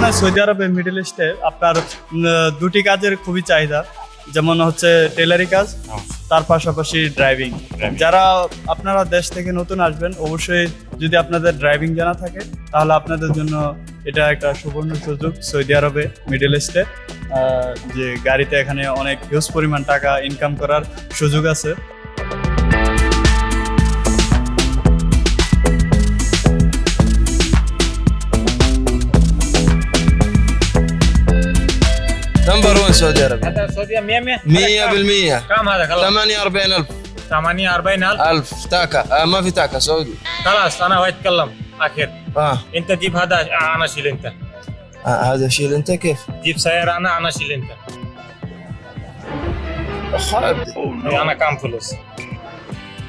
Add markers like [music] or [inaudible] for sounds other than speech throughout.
বর্তমানে সৌদি আরবে মিডল ইস্টে আপনার দুটি কাজের খুবই চাহিদা। যেমন হচ্ছে টেলারি কাজ তার পাশাপাশি ড্রাইভিং যারা আপনারা দেশ থেকে নতুন আসবেন অবশ্যই যদি আপনাদের ড্রাইভিং জানা থাকে তাহলে আপনাদের জন্য এটা একটা সুবর্ণ সুযোগ সৌদি আরবে মিডল ইস্টে যে গাড়িতে এখানে অনেক হিউজ পরিমাণ টাকা ইনকাম করার সুযোগ আছে। سعودي عربية هذا السعودية 100 100 100% كم هذا؟ خلاص. 48000 8 40000 ألف. تاكا. آه ما في تاكا سعودي. خلاص أنا أتكلم. اخر آه. أنت جيب هذا آه، أنا أشيل أنت. آه هذا شيل أنت؟ كيف؟ جيب سيارة أنا أنا أشيل أنت. خالد أنا كم فلوس؟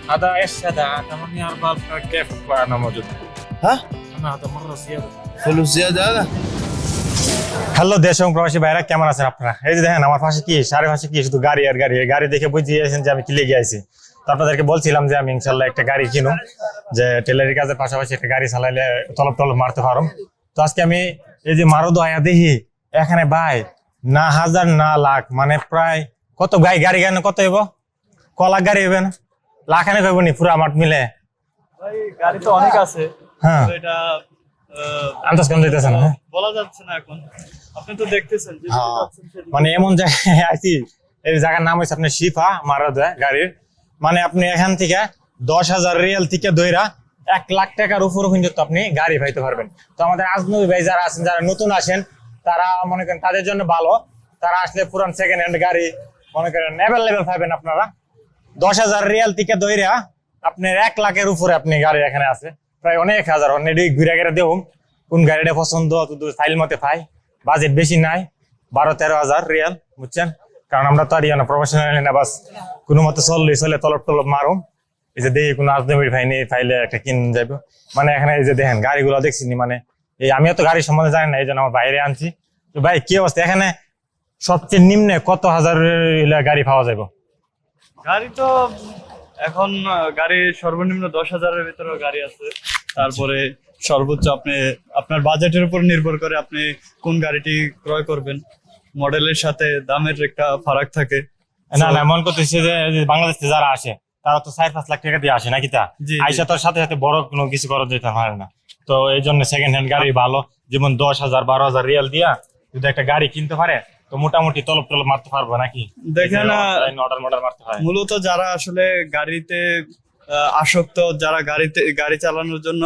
هذا إيش؟ هذا 8 4000 كيف أنا موجود؟ ها؟ أنا هذا مرة زيادة. فلوس زيادة هذا؟ হ্যালো দেশ এবং প্রবাসী ভাইরা কেমন আছেন আপনারা? এই যে দেখেন আমার পাশে কি? সাড়ে পাশে কি? শুধু গাড়ি আর গাড়ি। গাড়ি দেখে বুঝিয়ে গেছেন যে আমি কিলে গিয়েছি তো আপনাদেরকে বলছিলাম যে আমি ইনশাল্লাহ একটা গাড়ি কিনুম যে টেলারি কাজের পাশাপাশি একটা গাড়ি চালাইলে তলব টলব মারতে পারো তো আজকে আমি এই যে মারো দয়া দেখি এখানে ভাই না হাজার না লাখ মানে প্রায় কত গাই গাড়ি গাড়ি কত হইব? ক লাখ গাড়ি হইবে না? লাখানে হইব নি পুরা মাঠ মিলে। ভাই গাড়ি তো অনেক আছে। হ্যাঁ। তো এটা আহ, আন্দাজ না হ্যাঁ? বলা যাচ্ছে না এখন। আপনি তো দেখতেছেন হ্যাঁ। মানে এমন জায়গায় [laughs] আছি এই জায়গার নাম আপনার শিফা মারাদা গাড়ির। মানে আপনি এখান থেকে দশ হাজার রিয়াল থেকে দইরা এক লাখ টাকার উপর পর্যন্ত আপনি গাড়ি পাইতে পারবেন। তো আমাদের আজনবী ভাই যারা আছেন যারা নতুন আসেন তারা মনে করেন তাদের জন্য ভালো। তারা আসলে পুরান সেকেন্ড হ্যান্ড গাড়ি মনে করেন অ্যাভেলেবেল পাবেন আপনারা। দশ হাজার রিয়াল থেকে দইরা আপনার এক লাখের উপরে আপনি গাড়ি এখানে আছে। প্রায় অনেক হাজার অনেক ঘুরে ঘুরে দেবো কোন গাড়িটা পছন্দ তত ফাইল মতে পাই। বাজেট বেশি নাই, বারো তেরো হাজার রিয়াল, বুঝছেন? কারণ আমরা তো আর ইয়ে প্রফেশনাল না, বাস কোনো মতে চললে চলে তলব টলব মারুম। এই যে দেখি কোনো আজনবির ভাই নেই, ফাইলে একটা কিন যাইব মানে এখানে এই যে দেখেন, গাড়িগুলো দেখছি নি মানে এই আমিও তো গাড়ি সম্বন্ধে জানি না, এই জন্য আমার বাইরে আনছি। তো ভাই, কি অবস্থা? এখানে সবচেয়ে নিম্নে কত হাজার গাড়ি পাওয়া যাবে গাড়ি তো এখন গাড়ি সর্বনিম্ন দশ হাজারের ভিতরে গাড়ি আছে। তারপরে সর্বোচ্চ আপনি আপনার বাজেটের উপর নির্ভর করে আপনি কোন গাড়িটি ক্রয় করবেন। মডেলের সাথে দামের একটা ফারাক থাকে। না না মন করতেছে যে বাংলাদেশ থেকে যারা আসে তারা তো চার পাঁচ লাখ টাকা দিয়ে আসে নাকি তা। আইসা তোর সাথে সাথে বড় কোনো কিছু করা যেতে পারে না। তো এই জন্য সেকেন্ড হ্যান্ড গাড়ি ভালো। যেমন দশ হাজার বারো হাজার রিয়াল দিয়া যদি একটা গাড়ি কিনতে পারে তো মোটামুটি তলব টলব মারতে পারব নাকি? দেখেন, অর্ডার মর্ডার মারতে হয়। মূলত যারা আসলে গাড়িতে আসক্ত যারা গাড়িতে গাড়ি চালানোর জন্য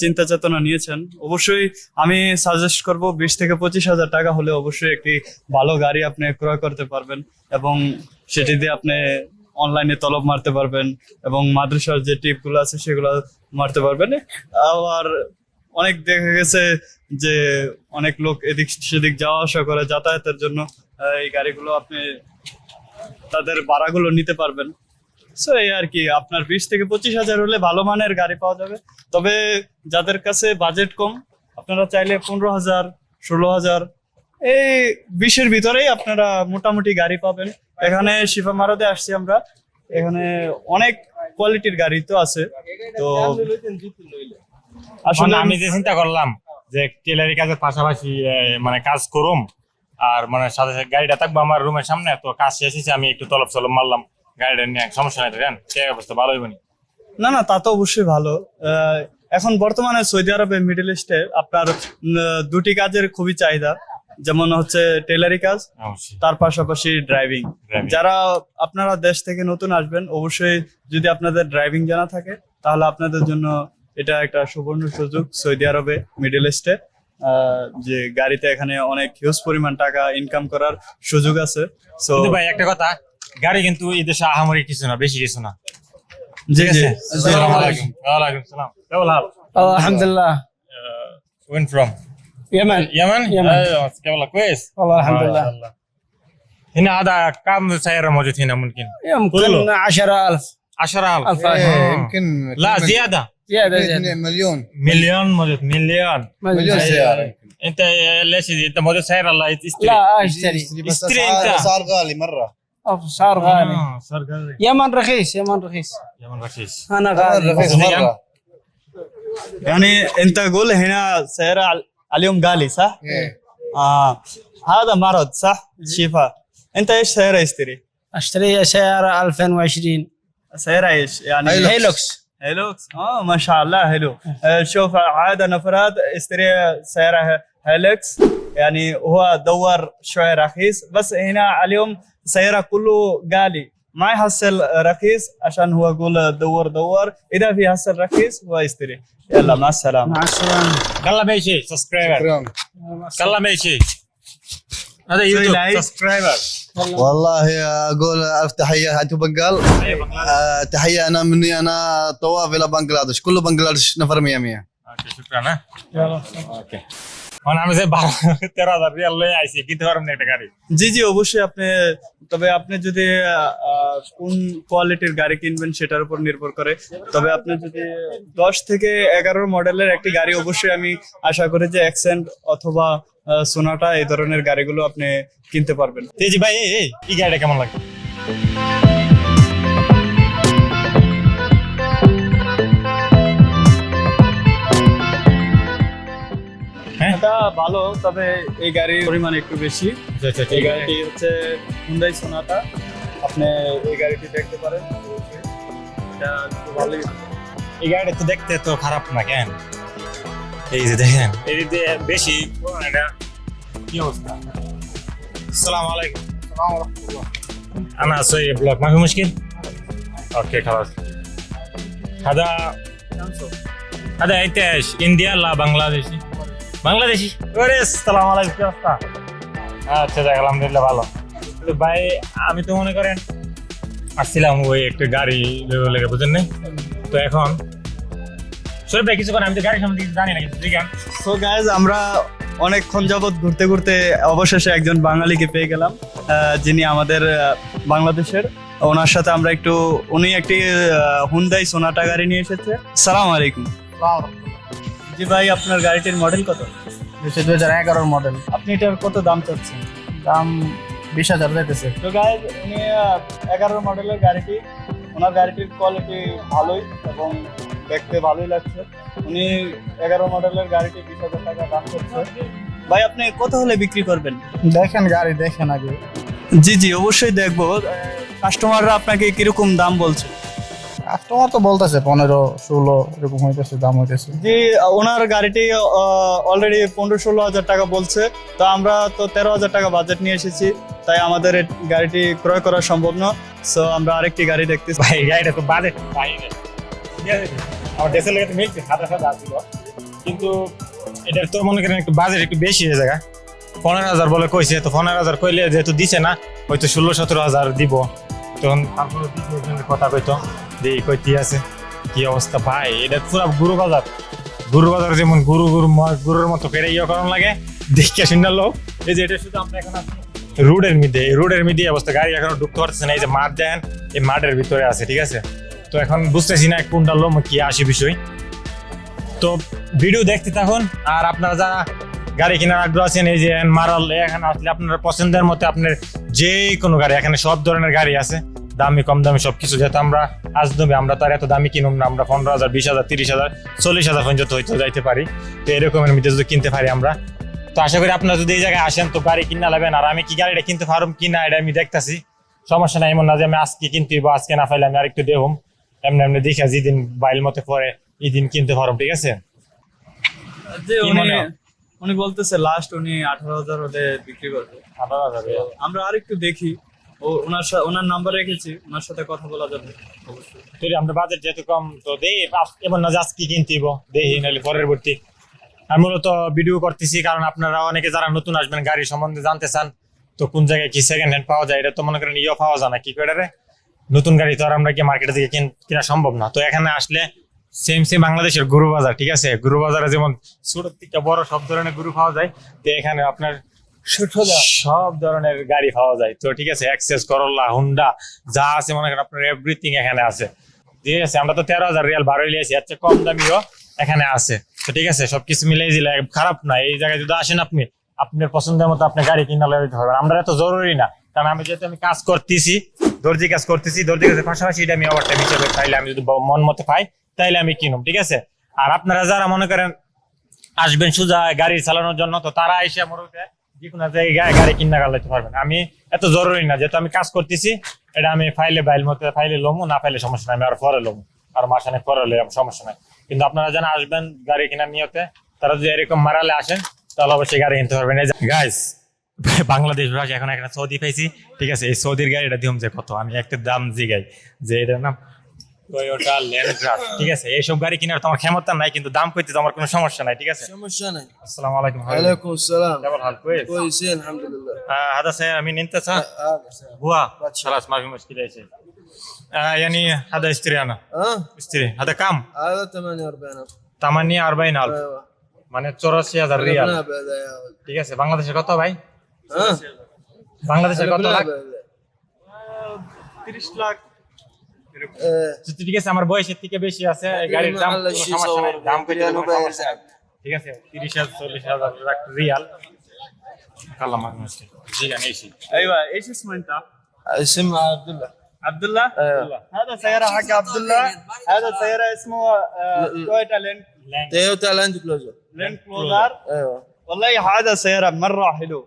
চিন্তা চেতনা নিয়েছেন অবশ্যই আমি সাজেস্ট করব বিশ থেকে পঁচিশ হাজার টাকা হলে অবশ্যই একটি ভালো গাড়ি আপনি ক্রয় করতে পারবেন এবং সেটি দিয়ে আপনি অনলাইনে তলব মারতে পারবেন এবং মাদ্রাসার যে টিপগুলো আছে সেগুলো মারতে পারবেন। আবার অনেক দেখা গেছে যে অনেক লোক এদিক সেদিক যাওয়া আসা করে যাতায়াতের জন্য এই গাড়িগুলো আপনি তাদের ভাড়াগুলো নিতে পারবেন। সো এই আর কি, আপনার বিশ থেকে পঁচিশ হাজার হলে ভালো মানের গাড়ি পাওয়া যাবে। তবে যাদের কাছে বাজেট কম, আপনারা চাইলে পনেরো হাজার, ষোলো হাজার, এই বিশের ভিতরেই আপনারা মোটামুটি গাড়ি পাবেন। এখানে শিফা মারাতে আসছি আমরা। এখানে অনেক কোয়ালিটির গাড়ি তো আছে। তো আসলে আসলে আমি যে চিন্তা করলাম যে টেলারি কাজের পাশাপাশি মানে কাজ করুম আর মানে সাথে সাথে গাড়িটা থাকব আমার রুমের সামনে তো কাজ শেষ হয়েছে আমি একটু তলব সলব মারলাম গাড়িটা নিয়ে সমস্যা নাই দেখেন সে অবস্থা ভালো হইবনি না? না তা তো অবশ্যই ভালো। এখন বর্তমানে সৌদি আরবে মিডল ইস্টে আপনার দুটি কাজের খুবই চাহিদা যেমন হচ্ছে টেলারি কাজ তার পাশাপাশি ড্রাইভিং। যারা আপনারা দেশ থেকে নতুন আসবেন অবশ্যই যদি আপনাদের ড্রাইভিং জানা থাকে তাহলে আপনাদের জন্য এটা একটা সুবর্ণ সুযোগ সৌদি আরবে মিডল ইস্টে আহ, যে গাড়িতে এখানে অনেক হিউজ পরিমাণ টাকা ইনকাম করার সুযোগ আছে সো কিন্তু ভাই একটা কথা গাড়ি কিন্তু এই দেশে আহামরি কিছু না বেশি কিছু না জি জি আসসালামু আলাইকুম ওয়ালাইকুম সালাম কেমন হাল والله الحمد لله وين from يمن يمن يمن. ايوه كيف كويس والله الحمد ما لله شاء الله. هنا هذا كم سيارة موجود هنا ممكن يمكن كله. 10000 10000 ألف. آه. إيه، يمكن لا زيادة زيادة يمكن زيادة. مليون. مليون موجود مليون. مليون سيارة. أنت ليش أنت موجود سيارة الله يستري لا أشتري. بس اشتري اسعار أنت. أسعار غالي مرة. أوف، صار غالي. آه، صار غالي. يمن رخيص يمن رخيص. يمن رخيص. أنا غالي. رخيص؟ مرة. يعني أنت قول هنا سعر اليوم غالي صح؟ آه. هذا مرض صح؟ شفاء أنت إيش سيارة أشتري؟ اشتري سيارة 2020 سيارة إيش؟ يعني هيلوكس. هلو آه ما شاء الله حلو شوف عاده نفراد اشتري سيارة هيلكس يعني هو دور شوي رخيص. بس هنا اليوم سيارة كله غالي. ما يحصل رخيص عشان هو يقول دور دور. إذا في حصل رخيص هو يشتري. يلا مع السلامة. مع السلامة. يلا ماشي سبسكرايبر يلا ماشي. هذا يوتيوب سبسكرايبر والله. أقول الف تحيه أنتم بنقال أيوة، آه، تحية أنا مني. أنا طواف إلى بنغلاديش. كله بنغلاديش نفر 100 100 أوكي شكرا أوكي. মানে আমি যে বারো তেরো হাজার রিয়াল লয়ে আইছি কিনতে পারবেন একটা গাড়ি? জি জি অবশ্যই আপনি তবে আপনি যদি কোন কোয়ালিটির গাড়ি কিনবেন সেটার উপর নির্ভর করে। তবে আপনি যদি দশ থেকে এগারো মডেলের একটি গাড়ি অবশ্যই আমি আশা করি যে অ্যাক্সেন্ট অথবা সোনাটা এই ধরনের গাড়িগুলো আপনি কিনতে পারবেন। তেজি ভাই এই, এই এই গাড়িটা কেমন লাগে হ্যাঁ এটা ভালো তবে এই গাড়ির পরিমাণ একটু বেশি আচ্ছা আচ্ছা এই ঠিক আছে গাড়িটি হচ্ছে হুন্ডাই সোনাটা আপনি এই গাড়িটি দেখতে পারেন অবশ্যই। এটা একটু ভালোই এই গাড়িটা তো দেখতে তো খারাপ না কেন এই যে দেখেন এই যে বেশি এটা কি অবস্থা আসসালামু আলাইকুম انا اسوي بلوك ما في مشكل اوكي خلاص هذا هذا انت ايش انديا لا بنغلاديشي বাংলাদেশি? ওরে আলাইকুম কি অবস্থা? আচ্ছা যাক আলহামদুলিল্লাহ ভালো। তো ভাই আমি তো মনে করেন আসছিলাম ওই একটা গাড়ি লেগে বুঝেন নাই? তো এখন শরীফ ভাই কিছু করেন আমি তো গাড়ি সম্বন্ধে কিছু জানি না কিছু জিজ্ঞান সো গাইজ আমরা অনেকক্ষণ যাবৎ ঘুরতে ঘুরতে অবশেষে একজন বাঙালিকে পেয়ে গেলাম আহ, যিনি আমাদের বাংলাদেশের। ওনার সাথে আমরা একটু উনি একটি হুন্দাই সোনাটা গাড়ি নিয়ে এসেছে। সালাম আলাইকুম। জি ভাই আপনার গাড়িটির মডেল কত? হচ্ছে দু হাজার এগারোর মডেল আপনি এটার কত দাম চাচ্ছেন? দাম বিশ হাজার যাইতেছে। তো গাইজ উনি এগারো মডেলের গাড়িটি ওনার গাড়িটির কোয়ালিটি ভালোই এবং দেখতে ভালোই লাগছে। উনি এগারো মডেলের গাড়িটি বিশ হাজার টাকা দাম করছে। ভাই আপনি কত হলে বিক্রি করবেন? দেখেন গাড়ি দেখেন আগে। জি জি অবশ্যই দেখব। কাস্টমাররা আপনাকে কীরকম দাম বলছে? কাস্টমার তো বলতেছে পনেরো ষোলো এরকম হইতেছে দাম হইতেছে। জি ওনার গাড়িটি অলরেডি পনেরো ষোলো হাজার টাকা বলছে। তো আমরা তো তেরো হাজার টাকা বাজেট নিয়ে এসেছি তাই আমাদের গাড়িটি ক্রয় করা সম্ভব না। সো আমরা আরেকটি গাড়ি দেখতেছি। ভাই গাড়িটা তো বাজেট বাইরে আমার দেশের লেগে তো মিলছে সাদা সাদা আসছিল কিন্তু এটার তো মনে করেন একটু বাজেট একটু বেশি হয়ে যায় পনেরো হাজার বলে কইছে তো পনেরো হাজার কইলে যেহেতু দিছে না হয়তো ষোলো সতেরো হাজার দিব। তখন তারপরে কথা কইতো। এই কইতে আছে? কি অবস্থা? ভাই, এটা গুরু বাজার। গুরু বাজার যেমন গুরু গুরু গুরুর মতো করে ইয়ে লাগে। দেখে শুনে লোক এই যে, এটা শুধু আমরা এখন রোডের মধ্যে এই রোডের মধ্যে অবস্থা। গাড়ি ঢুকতে পারতেছে না। এই যে মাঠ দেন এই মাঠের ভিতরে আছে, ঠিক আছে? তো এখন বুঝতেছি না কোনটা লোম, কি আসে বিষয়। তো ভিডিও দেখতে থাকুন। আর আপনারা যারা গাড়ি কেনার আগ্রহ আছেন, এই যে মারাল, এখানে আসলে আপনার পছন্দের মতো আপনার যে কোনো গাড়ি, এখানে সব ধরনের গাড়ি আছে। দামি কম দামি সব কিছু যেহেতু আমরা আজ নবী আমরা তো আর এত দামি কিনুম না আমরা পনেরো হাজার বিশ হাজার তিরিশ হাজার চল্লিশ হাজার পর্যন্ত হয়তো যাইতে পারি। তো এরকমের মধ্যে যদি কিনতে পারি আমরা। তো আশা করি আপনারা যদি এই জায়গায় আসেন তো গাড়ি কিনা লাগবেন। আর আমি কি গাড়িটা কিনতে পারুম কিনা এটা আমি দেখতাছি। সমস্যা নাই এমন না যে আমি আজকে কিনতে বা আজকে না পাইলে আমি আরেকটু দেবো এমনি এমনি দেখে যেদিন বাইল মতে পরে এই দিন কিনতে পারুম ঠিক আছে? কি উনি বলতেছে লাস্ট উনি আঠারো হাজার হলে বিক্রি করবে। আঠারো হাজার আমরা আরেকটু দেখি। ও ওনার সাথে ওনার নাম্বার রেখেছি, ওনার সাথে কথা বলা যাবে। অবশ্যই। যদি আমরা বাজেট যেহেতু কম, তো দেই এমন না যে আজকে কিনতে হইব দেখি নাহলে পরবর্তী আমি মূলত ভিডিও করতেছি, কারণ আপনারা অনেকে যারা নতুন আসবেন, গাড়ি সম্বন্ধে জানতে চান, তো কোন জায়গায় কি সেকেন্ড হ্যান্ড পাওয়া যায়, এটা তো মনে করেন ইয়ে পাওয়া যায় না, কি করে নতুন গাড়ি তো আর আমরা কি মার্কেটে থেকে কেনা সম্ভব না। তো এখানে আসলে সেম সেম বাংলাদেশের গরু বাজার, ঠিক আছে? গরু বাজারে যেমন ছোট থেকে বড় সব ধরনের গরু পাওয়া যায়, তো এখানে আপনার সব ধরনের গাড়ি পাওয়া যায়। তো ঠিক আছে অ্যাক্সেস করল্লা হুন্ডা যা আছে মনে করেন আপনার এভরিথিং এখানে আছে। ঠিক আছে, আমরা তো তেরো হাজার রিয়াল ভাড়া লিয়েছি এর চেয়ে কম দামিও এখানে আছে। তো ঠিক আছে, সবকিছু মিলাই দিলে খারাপ না। এই জায়গায় যদি আসেন আপনি, আপনার পছন্দের মতো আপনি গাড়ি কিনা লইতে পারবেন। আমরা এত জরুরি না, কারণ আমি যেহেতু আমি কাজ করতেছি, দর্জি কাজ করতেছি, দর্জি কাজের পাশাপাশি এটা আমি ওভার হিসেবে পাইলে আমি যদি মন মতো পাই, তাইলে আমি কিনুম, ঠিক আছে? আর আপনারা যারা মনে করেন আসবেন সোজা গাড়ি চালানোর জন্য, তো তারা এসে মরুতে যে কোনো জায়গায় গাড়ি কিনা গালাইতে পারবেন আমি এত জরুরি না, যেহেতু আমি কাজ করতেছি, এটা আমি ফাইলে বাইল মতো ফাইলে লমু, না ফাইলে সমস্যা নাই, আমি আর পরে লমু। আর মাসানে পরে আমার সমস্যা নাই। কিন্তু আপনারা যেন আসবেন গাড়ি কেনার নিয়তে, তারা যদি এরকম মারালে আসেন, তাহলে অবশ্যই গাড়ি কিনতে পারবেন। গাইস [laughs] বাংলাদেশ এখন একটা সৌদি পাইছি, ঠিক আছে? এই সৌদির গাড়িটা দিম যে কত? আমি একটা দাম জিগাই, যে এটার নাম টয়োটা ল্যান্ডক্রাফট ঠিক আছে এইসব গাড়ি কেনার তোমার ক্ষমতা নাই কিন্তু দাম কইতে তোমার কোনো সমস্যা নাই ঠিক আছে সমস্যা নাই আসসালামু আলাইকুম عليكم السلام কেমন হাল كويس كويسين الحمد لله آه هذا سيارة مين انت صح؟ هذا سلام. هو خلاص ما في مشكلة يا شيخ آه يعني هذا اشتري انا ها اشتري هذا كم؟ هذا 48 48 ألف ايوه মানে চৌরাশি হাজার রিয়াল قلبنا بهذا يا ولد ঠিক আছে বাংলাদেশে কত ভাই ها বাংলাদেশে কত قلبنا লাখ بهذا তিরিশ লাখ ايه তো ঠিক আছে আমার বয়সের থেকে বেশি আছে এই গাড়ির দাম محل কোনো الشيء সমস্যা নাই, صور দাম পেতে ريال কোনো وبايع সমস্যা নাই। سعد ঠিক আছে তিরিশ হাজার চল্লিশ হাজার লাখ রিয়াল কাল্লা মাছ মুশকিল জি জানিয়েছি ايوه ايش اسمه انت؟ اسمها عبد الله عبد الله؟ ايوه هذا سيارة حق عبد الله هذا سيارة اسمه آه، تويوتا لين تويوتا لاند كلوزر لين كلوزر ايوه والله هذا سيارة مرة حلو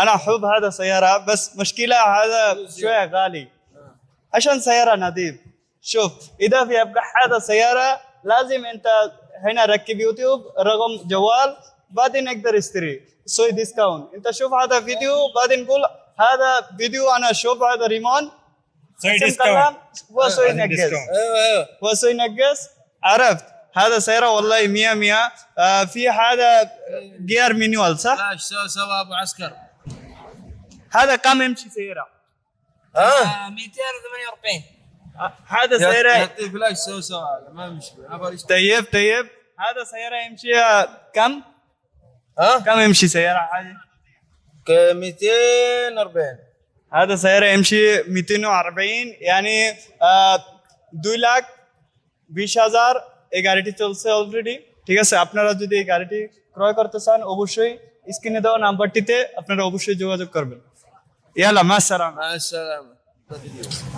أنا أحب هذا سيارة بس مشكلة هذا شوية غالي عشان سيارة نظيف شوف إذا في أبقى هذا سيارة لازم أنت هنا ركب يوتيوب رقم جوال بعدين أقدر أشتري. سوي ديسكاونت أنت شوف هذا فيديو بعدين قول هذا فيديو أنا أشوف هذا ريمون. سوي ديسكاونت. هو سوي هذا نقص. ديسكاونت. أيوه أيوه. هو سوي نقص. عرفت؟ هذا سيارة والله مية مية. آه في هذا جير مينوال صح؟ لا إيش سوى سوى أبو عسكر؟ هذا كم يمشي سيارة؟ ها 248 آه، هذا سيارة يعطي فلاش سوى سوى هذا ما مشكله عبر يشتري. طيب طيب هذا سيارة يمشي آه، كم؟ ها كم يمشي سيارة هذه؟ ك- 240 هذا سيارة يمشي 240 يعني آه 2 লাখ বিশ হাজার এই গাড়িটি চলছে অলরেডি ঠিক আছে আপনারা যদি এই গাড়িটি ক্রয় করতে চান অবশ্যই স্ক্রিনে দেওয়া নাম্বারটিতে আপনারা অবশ্যই যোগাযোগ করবেন ইয়ালা মাসালাম مع السلامه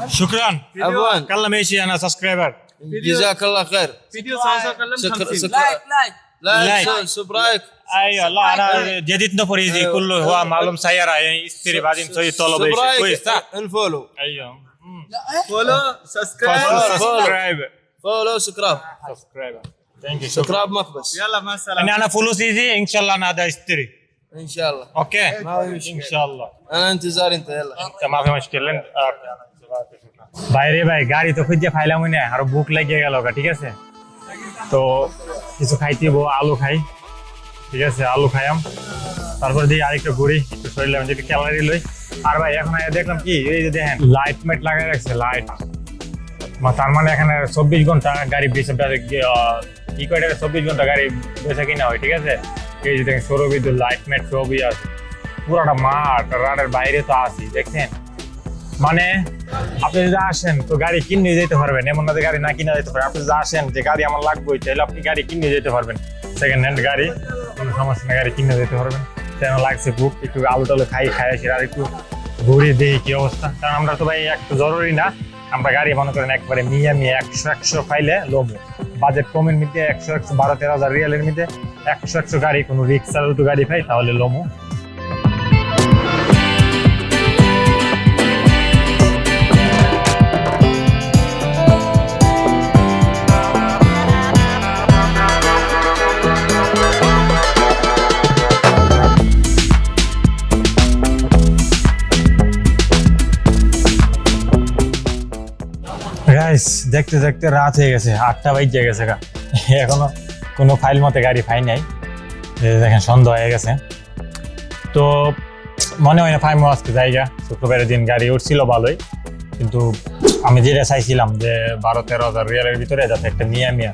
شكرا. ابوان كلا ماشي أنا سبسكرايبر جزاك الله خير. فيديو سانسا كلم لايك لايك لايك لايك. سبرايك أيوه لا أنا جديد نفر نفريزي كله هو معلوم سيارة يعني استري بعدين سوي طلب كويس الفولو أيوه. فولو سبسكرايب سبسكرايب فولو سكراب سبسكرايب ثانك يو سكراب مخبز يلا مع السلامة. يعني أنا فلوس يجي إن شاء الله أنا هذا استري ان شاء الله اوكي ما في مشكلة. ان شاء الله انا انتظار انت يلا انت ما في مشكله বাইরে ভাই গাড়ি তো খুঁজে ফাইলাম না আর বুক লেগে গেল ঠিক আছে তো কিছু খাইতেব আলু খাই ঠিক আছে আলু খাইয়াম তারপর দিয়ে আরেকটু ঘুরি একটু শরীরে আমি যদি ক্যালারি লই আর ভাই এখন আয়া দেখলাম কি এই যে দেখেন লাইট মেট লাগাই রাখছে লাইট তার মানে এখানে চব্বিশ ঘন্টা গাড়ি বেশি কি করে চব্বিশ ঘন্টা গাড়ি বেচা কিনা হয় ঠিক আছে এই যে দেখেন সৌর বিদ্যুৎ লাইট মেট সবই আছে। পুরোটা মাঠ রাডের বাইরে তো আসি দেখছেন? মানে আপনি যদি আসেন, তো গাড়ি কিনে যেতে পারবেন। এমন না যে গাড়ি না কিনে যেতে পারেন আপনি যদি আসেন, যে গাড়ি আমার লাগবে, তাহলে আপনি গাড়ি কিনে যেতে পারবেন। সেকেন্ড হ্যান্ড গাড়ি, কোনো সমস্যা নেই, গাড়ি কিনে যেতে পারবেন। কেন লাগছে বুক একটু আলু টালু খাই খাই আসি, আর একটু ঘুরে দেখি কি অবস্থা। কারণ আমরা তো ভাই, একটু জরুরি না। আমরা গাড়ি মনে করেন একবারে মিয়া মিয়া একশো একশো ফাইলে লোবো বাজেট কমের মধ্যে একশো একশো বারো, তেরো হাজার রিয়ালের মধ্যে একশো একশো গাড়ি, কোনো রিক্সার গাড়ি পাই, তাহলে লোমো। দেখতে দেখতে রাত হয়ে গেছে, আটটা বাইজে গেছে গা। এখনও কোনো ফাইল মতে গাড়ি পাই নাই। দেখেন, সন্ধ্যা হয়ে গেছে। তো মনে হয় না ফাইমো আজকে জায়গা শুক্রবারের দিন গাড়ি উঠছিল ভালোই। কিন্তু আমি যেটা চাইছিলাম যে বারো তেরো হাজার রিয়ালের ভিতরে যাতে একটা মিয়া মিয়া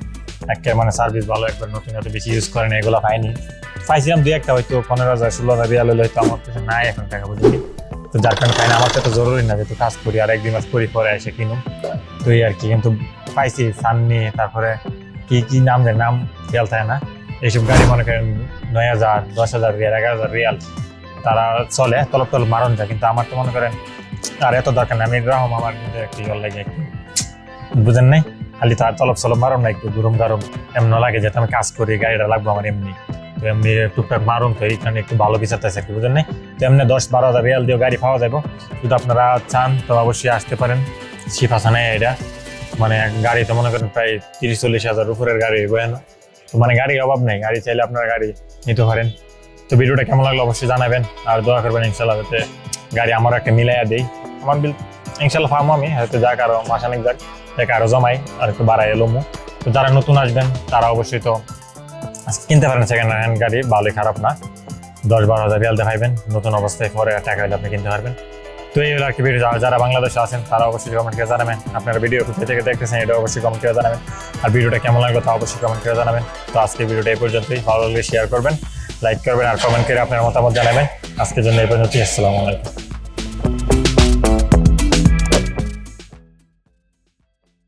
একটা মানে সার্ভিস ভালো একবার নতুন এত বেশি ইউজ করে না এগুলো পাইনি। পাইছিলাম দুই একটা, হয়তো পনেরো হাজার, ষোলো হাজার রিয়াল হলে হয়তো আমার কাছে নাই এখন টাকা বুঝলি তো যার কারণে পাই না আমার তো জরুরি না যেহেতু কাজ করি আর একদিন মাস করি পরে এসে কিনুম তো আর কি কিন্তু পাইছি সাননি, তারপরে কি কি নাম দেয় নাম খেয়াল থাকে না। এইসব গাড়ি মনে করেন নয় হাজার, দশ হাজার রিয়াল, এগারো হাজার রিয়াল, তারা চলে, তলব তলব মারণ যায়। কিন্তু আমার তো মনে করেন আর এত দরকার নেই। আমি রাহম আমার মধ্যে একটু ইয়ে লাগে একটু। বুঝেন নাই? খালি তার তলব সলব মারণ না, একটু গরম গরম এমন লাগে যাতে আমি কাজ করি, গাড়িটা লাগবো আমার এমনি। এমনি টুকটাক মারুন তো এইখানে একটু ভালো কিছু আছে একটু বুঝেন নাই? তো এমনি দশ বারো হাজার রিয়াল দিয়ে গাড়ি পাওয়া যাবে যদি আপনারা চান, তো অবশ্যই আসতে পারেন। হাসানে এটা। মানে গাড়ি তো মনে করেন প্রায় তিরিশ চল্লিশ হাজার উপরের গাড়ি বয়ান তো মানে গাড়ির অভাব নেই। গাড়ি চাইলে আপনারা গাড়ি নিতে পারেন। তো ভিডিওটা কেমন লাগল অবশ্যই জানাবেন। আর দোয়া করবেন ইনশাল্লাহ যাতে গাড়ি আমার একটা মিলাইয়া দেই। আমার বিল ইনশাল্লাহ ফার্ম আমি, হয়তো যাক আরও মাসানিক যাক। যাকে আরও জমাই, আর একটু বাড়াই এলো তো যারা নতুন আসবেন, তারা অবশ্যই তো কিনতে পারেন সেকেন্ড হ্যান্ড গাড়ি, ভালোই খারাপ না। দশ বারো হাজার রিয়াল দেখাইবেন নতুন অবস্থায় পরে টাকা হলে আপনি কিনতে পারবেন। তো এই হলো আর কি ভিডিও যারা- যারা বাংলাদেশে আছেন, তারা অবশ্যই কমেন্ট করে জানাবেন। আপনারা ভিডিও কোথায় থেকে দেখতেছেন, এটা অবশ্যই কমেন্ট করে জানাবেন। আর ভিডিওটা কেমন লাগল তা অবশ্যই কমেন্ট করে জানাবেন। তো আজকে ভিডিওটা এই পর্যন্তই। ভালো লাগলে শেয়ার করবেন লাইক করবেন, আর কমেন্ট করে আপনার মতামত জানাবেন। আজকের জন্য এই পর্যন্তই, আসসালামু আলাইকুম।